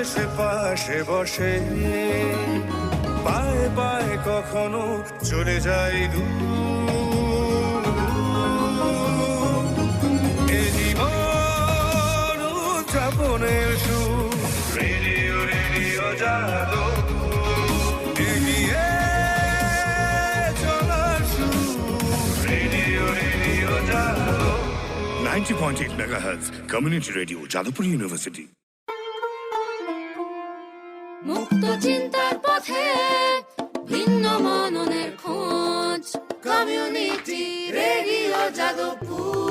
এসে পাশে বসে। পায়ে পায়ে কখনো চলে যাই এ জীবন উদযাপনের সুর। রেডিও রেডিও জাদু 90.8 megahertz community radio Jadavpur university. চিন্তার পথে ভিন্ন মননের খোঁজ। Community radio Jadavpur.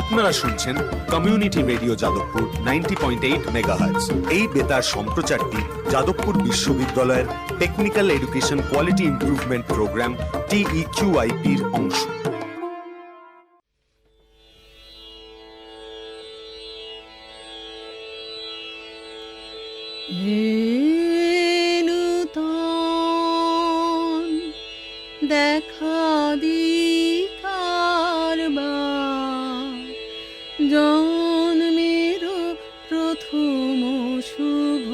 আপনারা শুনছেন community radio Jadavpur ninety point eight megahertz এই বেতার সম্প্রচারটি যাদবপুর বিশ্ববিদ্যালয়ের technical education quality improvement programme TE কিউআইপির অংশ। শুভ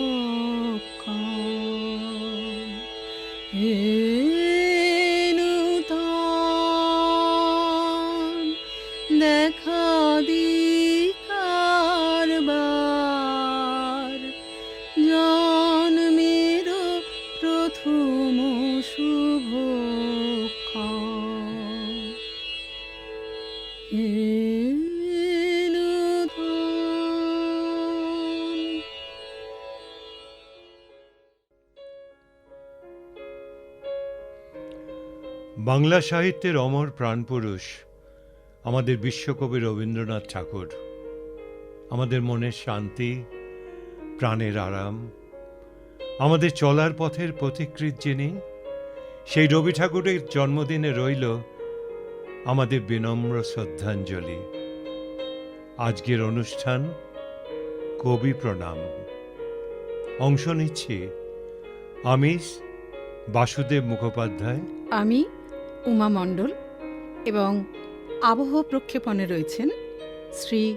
বাংলা সাহিত্যের অমর প্রাণপুরুষ আমাদের বিশ্বকবি রবীন্দ্রনাথ ঠাকুর। আমাদের মনের শান্তি, প্রাণের আরাম, আমাদের চলার পথের পথিকৃৎ যিনি, সেই রবি ঠাকুরের জন্মদিনে রইল আমাদের বিনম্র শ্রদ্ধাঞ্জলি। আজকের অনুষ্ঠান কবি প্রণাম। অংশ নিচ্ছি আমি বাসুদেব মুখোপাধ্যায়। আমি উমা মণ্ডল এবং আবহ প্রক্ষেপণে রয়েছেন শ্রী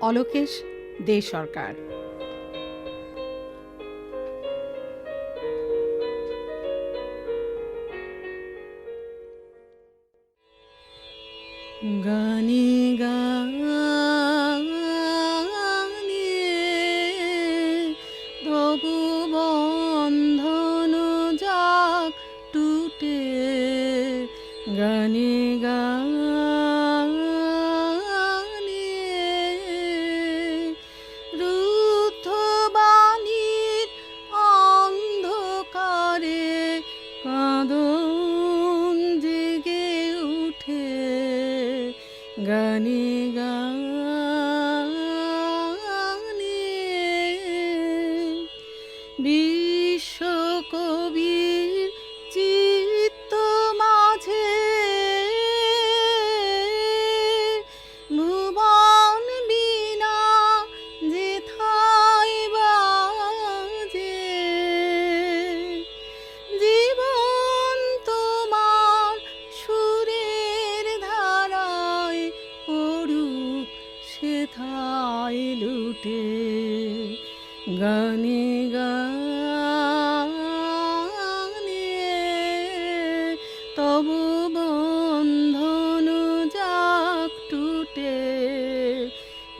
অলোকেশ দে সরকার। গানে গানে be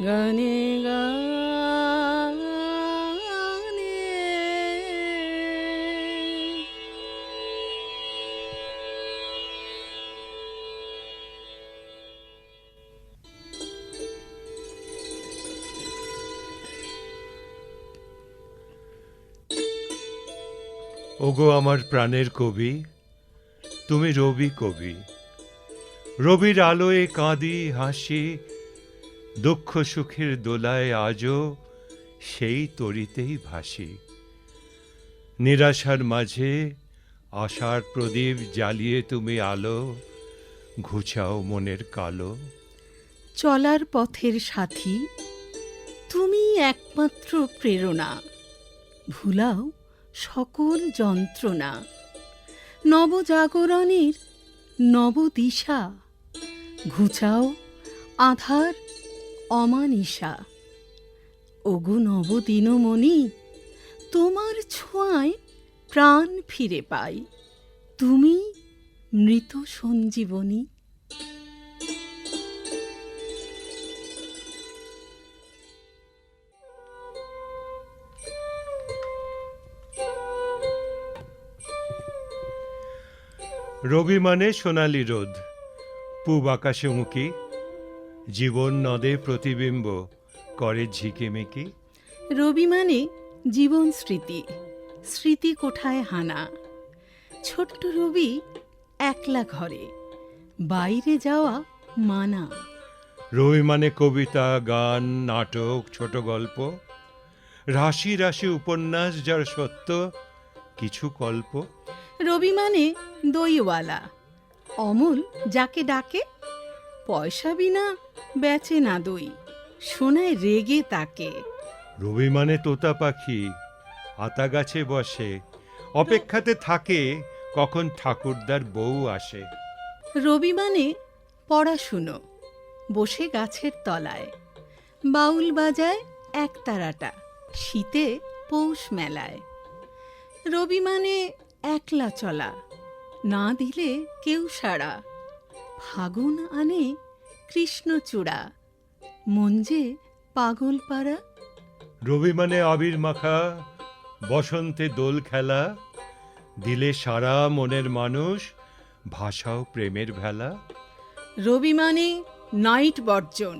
গানে গানে ওগো আমার প্রাণের কবি তুমি রবি কবি। রবির আলোয় কাঁদি হাসি দুঃখ সুখের দোলায় আজও সেই তরিতেই ভাসি। নিরাশার মাঝে আশার প্রদীপ জ্বালিয়ে তুমি আলো, ঘুচাও মনের কালো। চলার পথের সাথী, তুমি একমাত্র প্রেরণা। ভুলাও সকল যন্ত্রণা। নবজাগরণের নবদিশা, ঘুচাও আধার অমানিসা ওগো নবদিনমণি তোমার ছোঁয়ায় প্রাণ ফিরে পাই। তুমি মৃত সঞ্জীবনী। রবি মানে সোনালি রোদ। পূব আকাশে মুখী জীবন নদে প্রতিবিম্ব করে ঝিকিমিকি রবি মানে জীবন স্মৃতি স্মৃতি কোঠায় হানা। ছোট্ট রবি একলা ঘরে বাইরে যাওয়া মানা। রবি মানে কবিতা গান নাটক ছোট গল্প। রাশি রাশি উপন্যাস যার সত্য কিছু কল্প। রবি মানে দইওয়ালা অমল যাকে ডাকে পয়সা বিনা বেচে না দই। শোনায় রেগে তাকে। রবি মানে তোতা পাখি আতা গাছে বসে। অপেক্ষাতে থাকে কখন ঠাকুরদার বউ আসে। রবি মানে পড়াশুনো বসে গাছের তলায়। বাউল বাজায় একতারাটা শীতে পৌষ মেলায়। রবি মানে একলা চলা না দিলে কেউ সাড়া। ফাগুন আনে কৃষ্ণচূড়া মঞ্জে পাগল পাড়া রবি মানে আবির মাখা বসন্তে দোল খেলা দিলে সারা মনের মানুষ ভাষাও প্রেমের ভেলা। রবি মানে নাইট বর্জন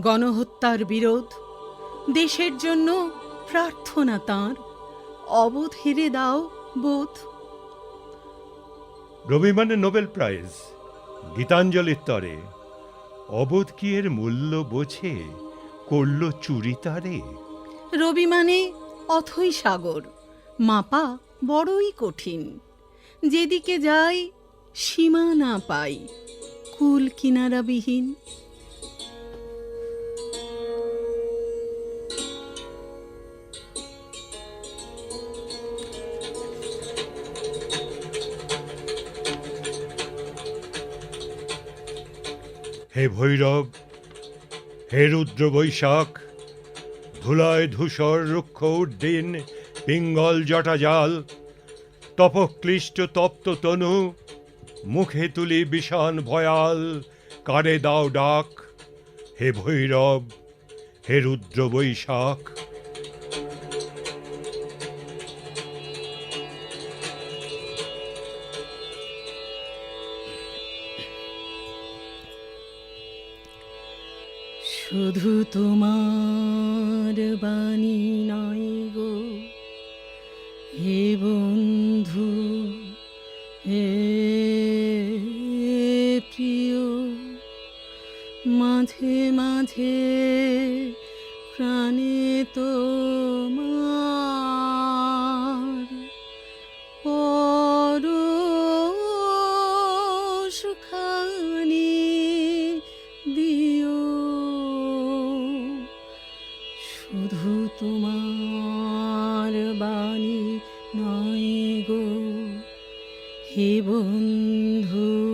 গণহত্যার বিরোধ দেশের জন্য প্রার্থনা তাঁর অবোধ হেরে দাও বোধ। রবি মানে নোবেল প্রাইজ গীতাঞ্জলির তরে, অবোধ কি এর মূল্য বোঝে, করল চুরি তারে? রবি মানে অথই সাগর, মাপা বড়ই কঠিন। যেদিকে যাই, সীমা না পাই, কুল কিনারাবিহীন। হে ভৈরব, হে রুদ্র বৈশাখ, ধুলায় ধূসর রুক্ষ উড্ডিন, পিঙ্গল জটাজাল তপক্লিষ্ট তপ্ত তনু, মুখে তুলি বিষান ভয়াল কারে দাও ডাক, হে ভৈরব, হে রুদ্র বৈশাখ। শুধু তোমার বাণী নয় তোমার বাণী নয় গো। হে বন্ধু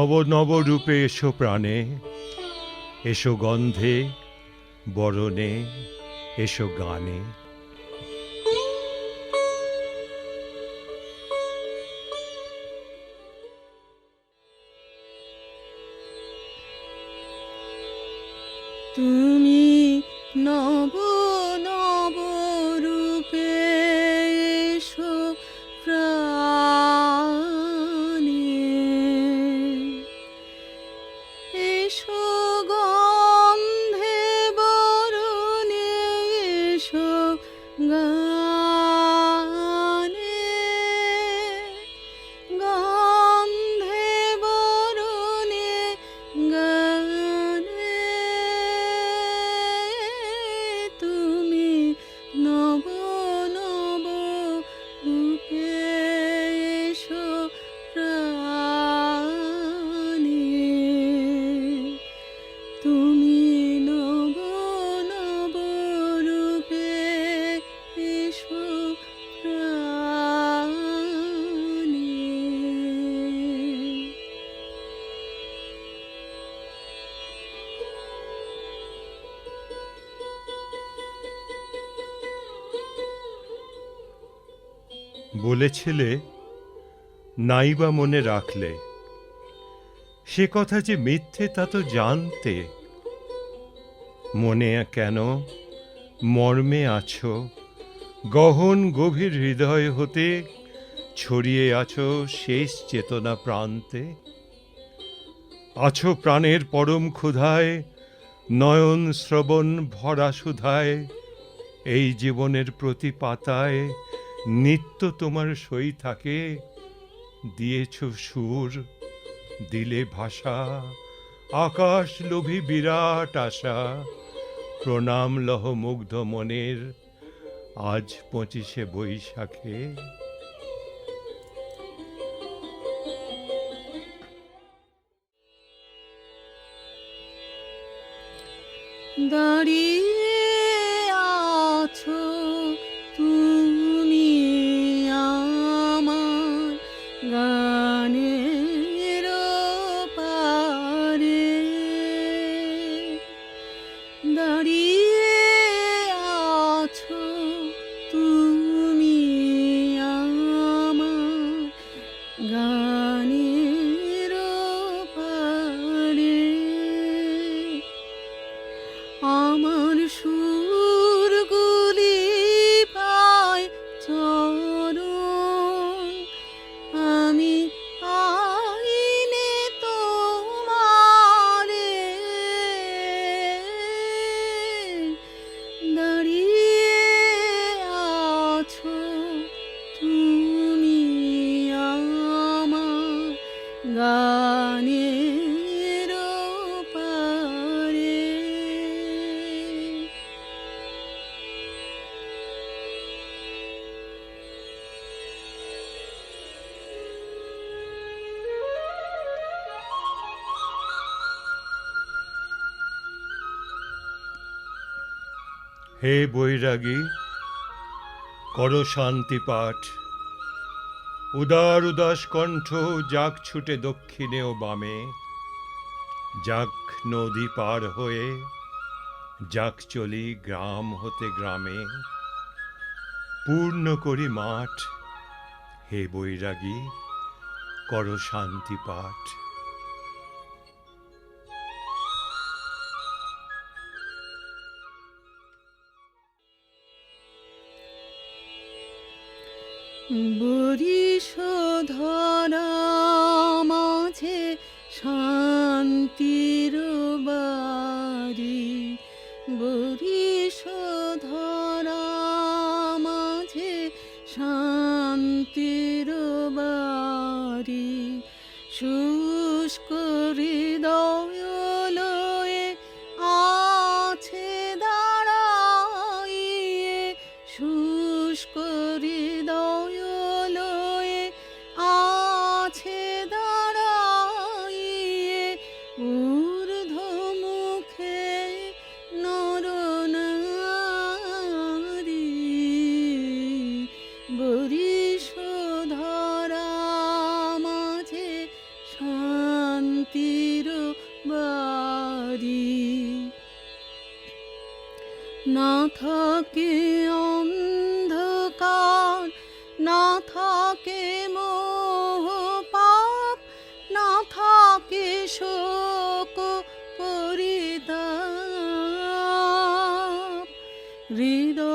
নব নব রূপে এসো প্রাণে এসো গন্ধে বরণে এসো গানে। বলেছিলে, নাইবা মনে রাখলে। সে কথা যে মিথ্যে তা তো জানতে। মনে কেন মর্মে আছো, গহন গভীর হৃদয় হতে ছড়িয়ে আছো শেষ চেতনা প্রান্তে? আছো প্রাণের পরম ক্ষুধায়, নয়ন শ্রবণ ভরা সুধায়, এই জীবনের প্রতি পাতায় নিত্য তোমার সই থাকে। দিয়েছ সুর, দিলে ভাষা, আকাশ লোভী বিরাট আশা। প্রণাম লহ মুগ্ধ মনের, আজ পঁচিশে বৈশাখে। দাঁড়িয়ে Gani. হে বৈরাগী, কর শান্তি পাঠ। উদার উদাস কণ্ঠ যাক ছুটে দক্ষিণে ও বামে, যাক নদী পার হয়ে, যাক চলি গ্রাম হতে গ্রামে। পূর্ণ করি মাঠ, হে বৈরাগী, কর শান্তি পাঠ। বরিশ ধরা মাঝে শান্তির হৃদয়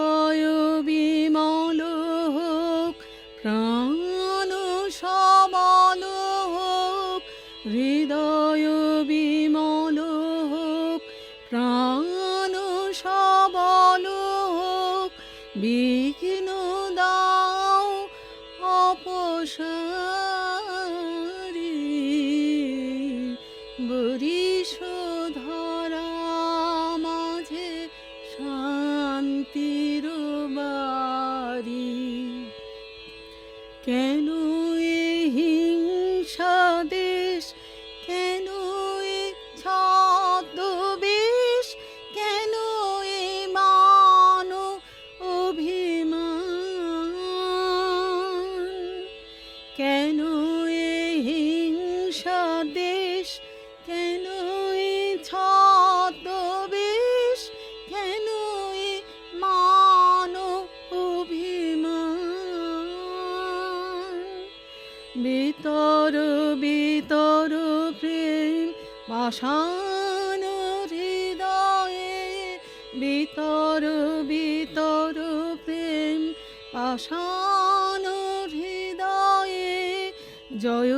জয়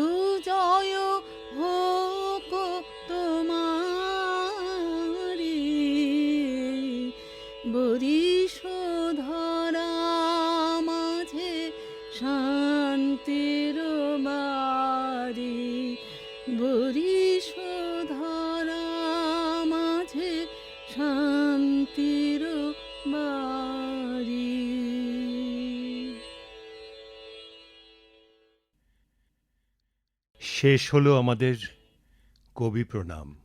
জয় শেষ হলো আমাদের কবি প্রণাম।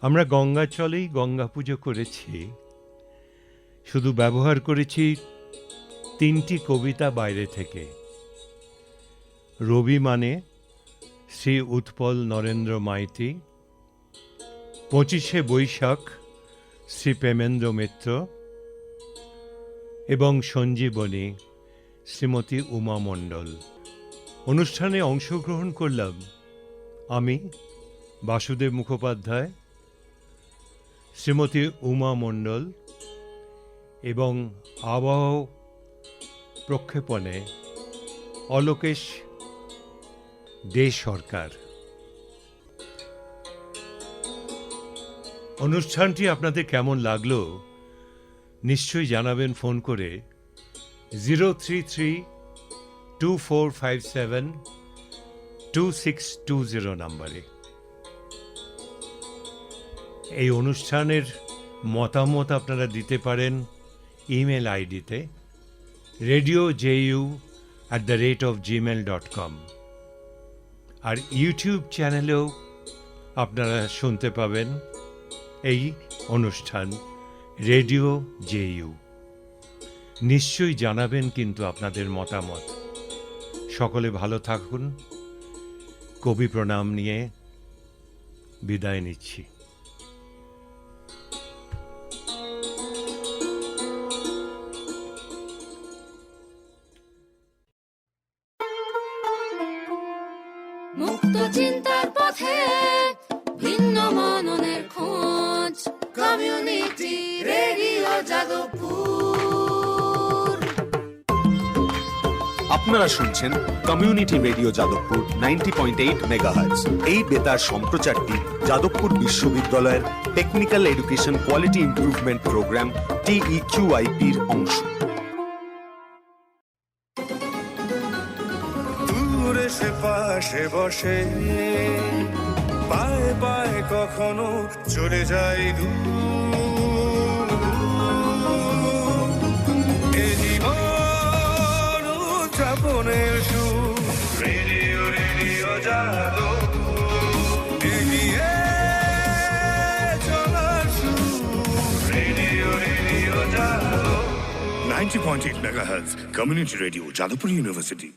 আমরা গঙ্গা চলেই গঙ্গা পুজো করেছি। শুধু ব্যবহার করেছি তিনটি কবিতা বাইরে থেকে। রবি মানে শ্রী উৎপল নরেন্দ্র মাইতি। পঁচিশে বৈশাখ শ্রী প্রেমেন্দ্র মিত্র। এবং সঞ্জীবনী শ্রীমতী উমা মণ্ডল। অনুষ্ঠানে অংশগ্রহণ করলাম আমি, বাসুদেব মুখোপাধ্যায়, শ্রীমতী উমা মণ্ডল এবং আবহ প্রক্ষেপণে অলোকেশ দে সরকার। অনুষ্ঠানটি আপনাদের কেমন লাগল নিশ্চয়ই জানাবেন ফোন করে zero three three two four five seven two six two zero নাম্বারে। এই অনুষ্ঠানের মতামত আপনারা দিতে পারেন ইমেল আইডিতে radio JU at the rate of Gmail dot com R YouTube চ্যানেলেও আপনারা শুনতে পাবেন এই অনুষ্ঠান রেডিও জেইউ। নিশ্চয়ই জানাবেন কিন্তু আপনাদের মতামত। সকলে ভালো থাকুন। কবি প্রণাম নিয়ে বিদায় নিচ্ছি। শুনছেন community radio Jadavpur ninety point eight megahertz এই বেতার সম্প্রচারটি যাদবপুর বিশ্ববিদ্যালয়ের technical education quality improvement programme টিইকিউআইপির অংশ। দূরে সে পাশে বসে, পায়ে পায়ে কখনো চলে যায় দূর। জীবনের সুর। রেডিও রেডিও জাদু এগিয়ে চলার সুর। Radio radio community radio Jadavpur university.